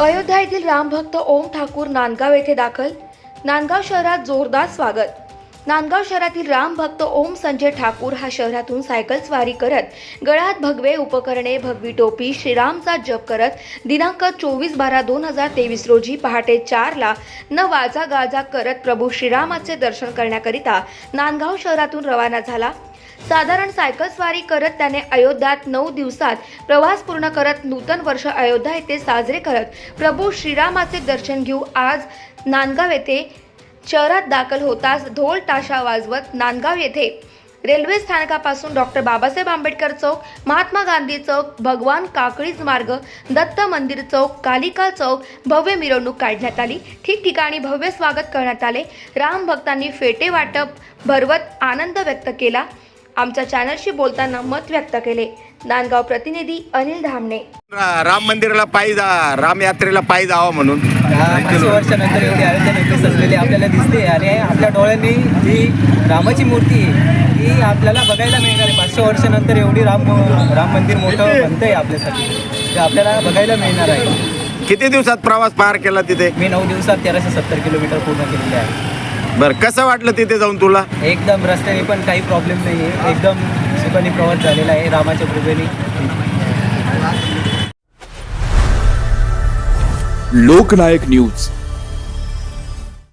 अयोध्या येथील रामभक्त ओम ठाकूर नांदगाव येथे दाखल. नांदगाव शहरात जोरदार स्वागत. नांदगाव शहरातील रामभक्त ओम संजय ठाकूर हा शहरातून सायकल स्वारी करत गळ्यात भगवे उपकरणे भगवी टोपी श्रीरामचा जप करत दिनांक चोवीस बारा दोन हजार तेवीस रोजी पहाटे चारला न वाजा गाजा करत प्रभू श्रीरामाचे दर्शन करण्याकरिता नांदगाव शहरातून रवाना झाला. साधारण सायकल स्वारी करत त्याने अयोध्यात नऊ दिवसात प्रवास पूर्ण करत नूतन वर्ष अयोध्या येथे साजरे करत प्रभू श्रीरामाचे दर्शन घेऊ आज नांदगाव येथे शहरात दाखल होताच ढोल ताशा वाजवत नांदगाव येथे रेल्वे स्थानकापासून डॉक्टर बाबासाहेब आंबेडकर चौक महात्मा गांधी चौक भगवान काकळीज मार्ग दत्त मंदिर चौक कालिका चौक भव्य मिरवणूक काढण्यात आली. ठिकठिकाणी भव्य स्वागत करण्यात आले. राम भक्तांनी फेटे वाटप भरवत आनंद व्यक्त केला. आमच्या चॅनलशी बोलताना मत व्यक्त केले. नांदगाव प्रतिनिधी अनिल धामणे. रा- राम मंदिराला पायी जा राम यात्रेला पायी जावं म्हणून. दहा वर्षानंतर एवढी अयोध्या सजलेली आपल्याला दिसते आणि आपल्या डोळ्यांनी जी रामाची मूर्ती आहे ती आपल्याला बघायला मिळणार आहे. पाचशे वर्षानंतर एवढी राम राम मंदिर मोठं बनतंय आपल्यासाठी ते आपल्याला बघायला मिळणार आहे. किती दिवसात प्रवास पार केला तिथे? मी नऊ दिवसात तेराशे सत्तर किलोमीटर पूर्ण केलेले आहे. बर कसं वाटलं तिथे जाऊन तुला? एकदम रस्त्याने पण काही प्रॉब्लेम नाही आहे एकदम सुखाने प्रवास झालेला आहे रामाच्या कृपेने. लोकनायक न्यूज.